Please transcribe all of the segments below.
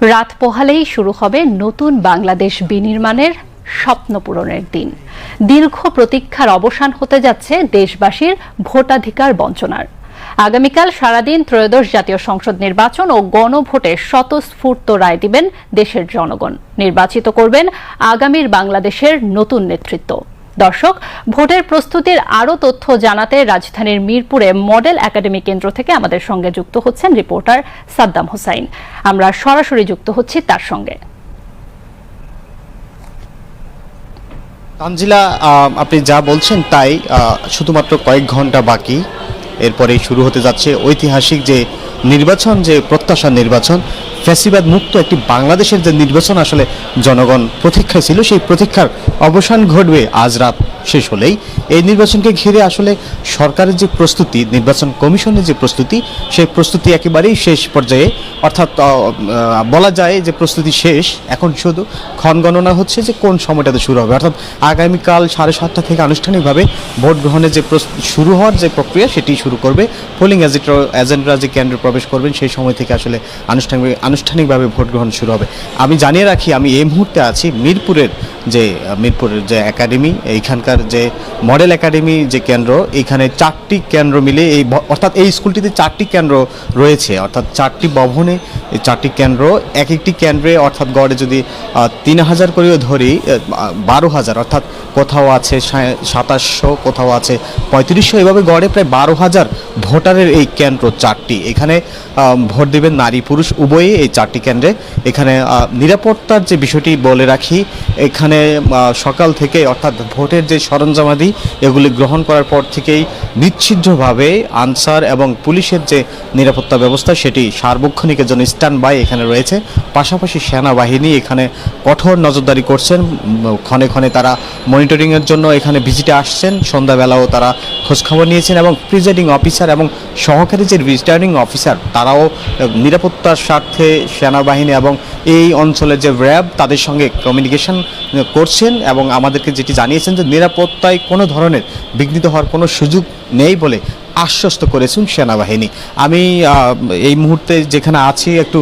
রাত পোহালেই শুরু হবে নতুন বাংলাদেশ বিনির্মাণের স্বপ্ন পূরণের দিন। দীর্ঘ প্রতীক্ষার অবসান হতে যাচ্ছে দেশবাসীর ভোটাধিকার বঞ্চনার। আগামীকাল সারাদিন ত্রয়োদশ জাতীয় সংসদ নির্বাচন ও গণভোটে স্বতঃস্ফূর্ত রায় দিবেন দেশের জনগণ। নির্বাচিত করবেন আগামীর বাংলাদেশের নতুন নেতৃত্ব। দর্শক, ভোটের প্রস্তুতির আরও তথ্য জানাতে রাজধানীর মিরপুরে মডেল একাডেমি কেন্দ্র থেকে আমাদের সঙ্গে যুক্ত হচ্ছেন রিপোর্টার সাদ্দাম হোসাইন। আমরা সরাসরি যুক্ত হচ্ছি তার সঙ্গে। তানজিলা আপনি যা বলছেন তাই শুধুমাত্র কয়েক ঘণ্টা বাকি। এরপরেই শুরু হতে যাচ্ছে ঐতিহাসিক যে নির্বাচন, যে প্রত্যাশার নির্বাচন ফ্যাসিবাদ মুক্ত একটি বাংলাদেশের যে নির্বাচন আসলে জনগণ প্রতীক্ষায় ছিল, সেই প্রতীক্ষার অবসান ঘটবে আজ রাত। শেষ হলেই এই নির্বাচনকে ঘিরে আসলে সরকারের যে প্রস্তুতি, নির্বাচন কমিশনের যে প্রস্তুতি, সেই প্রস্তুতি একেবারেই শেষ পর্যায়ে। অর্থাৎ বলা যায় যে প্রস্তুতি শেষ। এখন শুধু ক্ষণ গণনা হচ্ছে যে কোন সময়টাতে শুরু হবে। অর্থাৎ আগামীকাল সাড়ে সাতটা থেকে আনুষ্ঠানিকভাবে ভোট গ্রহণের যে শুরু হওয়ার যে প্রক্রিয়া, সেটি শুরু করবে। পোলিং এজেন্ট, এজেন্টরা যে কেন্দ্রে প্রবেশ করবেন, সেই সময় থেকে আসলে আনুষ্ঠানিক, আনুষ্ঠানিকভাবে ভোট গ্রহণ শুরু হবে। আমি জানিয়ে রাখি, আমি এই মুহূর্তে আছি মিরপুরের যে মিরপুরের যে একাডেমি, এইখানকার যে মডেল একাডেমি যে কেন্দ্র এখানে চারটি কেন্দ্র মিলে এই অর্থাৎ এই স্কুলটিতে চারটি কেন্দ্র রয়েছে। অর্থাৎ চারটি ভবনে এই চারটি কেন্দ্র এক একটি কেন্দ্রে অর্থাৎ গড়ে যদি তিন হাজার করেও ধরি বারো হাজার, অর্থাৎ কোথাও আছে সাতাশশো, কোথাও আছে পঁয়ত্রিশশো, এভাবে গড়ে প্রায় বারো হাজার ভোটারের এই কেন্দ্র চারটি। এখানে ভোট দেবেন নারী, পুরুষ উভয়ই এই চারটি কেন্দ্রে। এখানে নিরাপত্তার যে বিষয়টি বলে রাখি, এখানে সকাল থেকে অর্থাৎ ভোটের যে সরঞ্জামাদি এগুলি গ্রহণ করার পর থেকেই নিশ্চিদ্ধভাবে আনসার এবং পুলিশের যে নিরাপত্তা ব্যবস্থা, সেটি সার্বক্ষণিকের জন্য স্ট্যান্ড বাই এখানে রয়েছে। পাশাপাশি সেনাবাহিনী এখানে কঠোর নজরদারি করছেন। ক্ষণে ক্ষণে তারা মনিটরিংয়ের জন্য এখানে ভিজিটে আসছেন। সন্ধ্যাবেলাও তারা খোঁজখবর নিয়েছেন এবং প্রিজাইডিং অফিসার এবং সহকারী যে রিটার্নিং অফিসার তারাও নিরাপত্তার স্বার্থে সেনাবাহিনী এবং এই অঞ্চলের যে র্যাব, তাদের সঙ্গে কমিউনিকেশন করছেন এবং আমাদেরকে যেটি জানিয়েছেন যে নিরাপত্তায় কোনো ধরনের বিঘ্নিত হওয়ার কোনো সুযোগ নেই বলে আশ্বস্ত করেছেন সেনাবাহিনী। আমি এই মুহূর্তে যেখানে আছি, একটু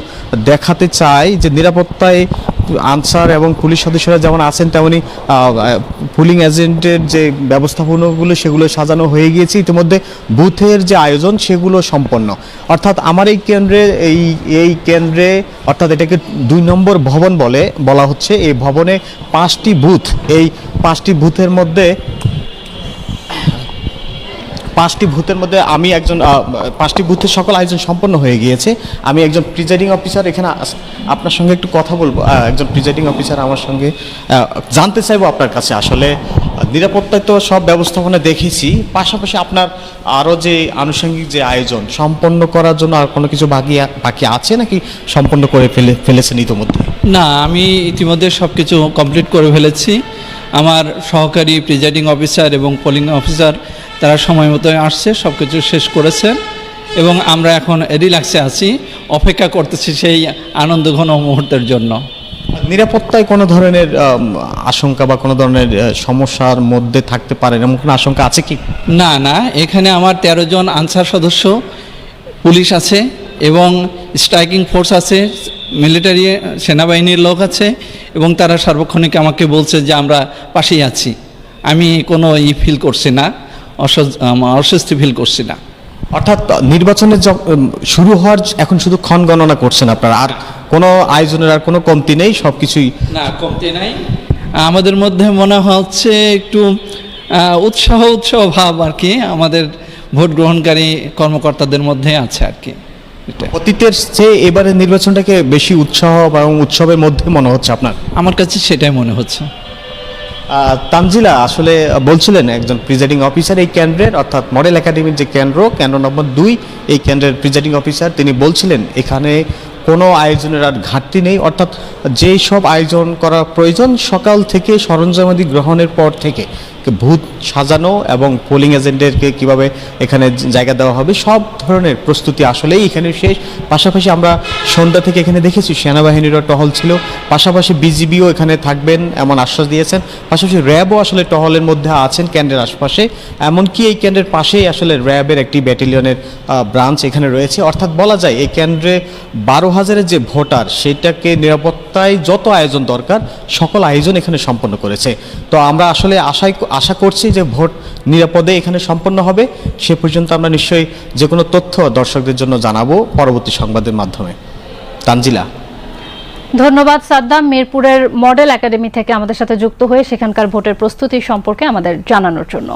দেখাতে চাই যে নিরাপত্তায় আনসার এবং পুলিশ সদস্যরা যেমন আছেন, তেমনি পুলিং এজেন্টের যে ব্যবস্থাপনাগুলো, সেগুলো সাজানো হয়ে গিয়েছে। ইতিমধ্যে বুথের যে আয়োজন, সেগুলো সম্পন্ন। অর্থাৎ আমার এই কেন্দ্রে, এই এই কেন্দ্রে, অর্থাৎ এটাকে দুই নম্বর ভবন বলে বলা হচ্ছে। এই ভবনে পাঁচটি বুথ, এই পাঁচটি বুথের মধ্যে পাঁচটি বুথের মধ্যে আমি একজন পাঁচটি বুথের সকল আয়োজন সম্পন্ন হয়ে গিয়েছে। আমি একজন প্রিজাইডিং অফিসার এখানে আপনার সঙ্গে একটু কথা বলব। একজন প্রিজাইডিং অফিসার আমার সঙ্গে জানতে চাইব আপনার কাছে। আসলে নিরাপত্তায় তো সব ব্যবস্থাপনা দেখেছি, পাশাপাশি আপনার আরও যে আনুষঙ্গিক যে আয়োজন, সম্পন্ন করার জন্য আর কোনো কিছু বাকি বাকি আছে নাকি সম্পন্ন করে ফেলে, ফেলেছেন ইতিমধ্যে? না, আমি ইতিমধ্যে সব কিছু কমপ্লিট করে ফেলেছি। আমার সহকারী প্রিজাইডিং অফিসার এবং পোলিং অফিসার তারা সময় মতো আসছে সব কিছু শেষ করেছেন এবং আমরা এখন রিল্যাক্সে আছি অপেক্ষা করতেছি সেই আনন্দঘন মুহূর্তের জন্য। নিরাপত্তায় কোনো ধরনের আশঙ্কা বা কোনো ধরনের সমস্যার মধ্যে থাকতে পারে এমন কোনো আশঙ্কা আছে কি? না না এখানে আমার তেরো জন আনসার সদস্য পুলিশ আছে এবং স্ট্রাইকিং ফোর্স আছে মিলিটারি সেনাবাহিনীর লোক আছে এবং তারা সার্বক্ষণিক আমাকে বলছে যে আমরা পাশেই আছি। আমি কোনো ই ফিল করছি না অস্বস্তি ফিল করছি না। অর্থাৎ নির্বাচনের শুরু হওয়ার এখন শুধু ক্ষণ গণনা করছেন আপনারা আর কোনো আয়োজনের আর কোনো কমতি নেই সব কিছুই না কমতি নাই। আমাদের মধ্যে মনে হচ্ছে একটু উৎসাহ উৎসাহ ভাব আর কি আমাদের ভোট গ্রহণকারী কর্মকর্তাদের মধ্যে আছে আর কি। অতীতের চেয়ে এবারে নির্বাচনটাকে বেশি উৎসাহ এবং উৎসবের মধ্যে মনে হচ্ছে আপনার? আমার কাছে সেটাই মনে হচ্ছে। তানজিলা আসলে বলছিলেন একজন প্রিজাইডিং অফিসার এই কেন্দ্রের অর্থাৎ মডেল একাডেমির যে কেন্দ্র কেন্দ্র নম্বর দুই এই কেন্দ্রের প্রিজাইডিং অফিসার তিনি বলছিলেন এখানে কোনো আয়োজনের আর ঘাটতি নেই অর্থাৎ যেই সব আয়োজন করা প্রয়োজন সকাল থেকে সরঞ্জামাদি গ্রহণের পর থেকে ভূত সাজানো এবং পোলিং এজেন্টদেরকে কীভাবে এখানে জায়গা দেওয়া হবে, সব ধরনের প্রস্তুতি আসলেই এখানে শেষ। পাশাপাশি আমরা সন্ধ্যা থেকে এখানে দেখেছি সেনাবাহিনীরও টহল ছিল। পাশাপাশি বিজিবিও এখানে থাকবেন এমন আশ্বাস দিয়েছেন। পাশাপাশি র্যাবও আসলে টহলের মধ্যে আছেন কেন্দ্রের আশপাশে। এমনকি এই ক্যান্ডের পাশেই আসলে র্যাবের একটি ব্যাটালিয়নের ব্রাঞ্চ এখানে রয়েছে। অর্থাৎ বলা যায়, এই কেন্দ্রে বারো হাজারের যে ভোটার, সেটাকে নিরাপত্তায় যত আয়োজন দরকার, সকল আয়োজন এখানে সম্পন্ন করেছে। তো আমরা আসলে আশাই আশা করছি যে ভোট নিরাপদে এখানে সম্পন্ন হবে। সে পর্যন্ত আমরা নিশ্চয়ই যে কোনো তথ্য দর্শকদের জন্য জানাব পরবর্তী সংবাদের মাধ্যমে। তানজিলা। ধন্যবাদ সাদ্দাম। মিরপুরের মডেল একাডেমি থেকে আমাদের সাথে যুক্ত হয়ে সেখানকার ভোটের প্রস্তুতি সম্পর্কে আমাদের জানানোর জন্য।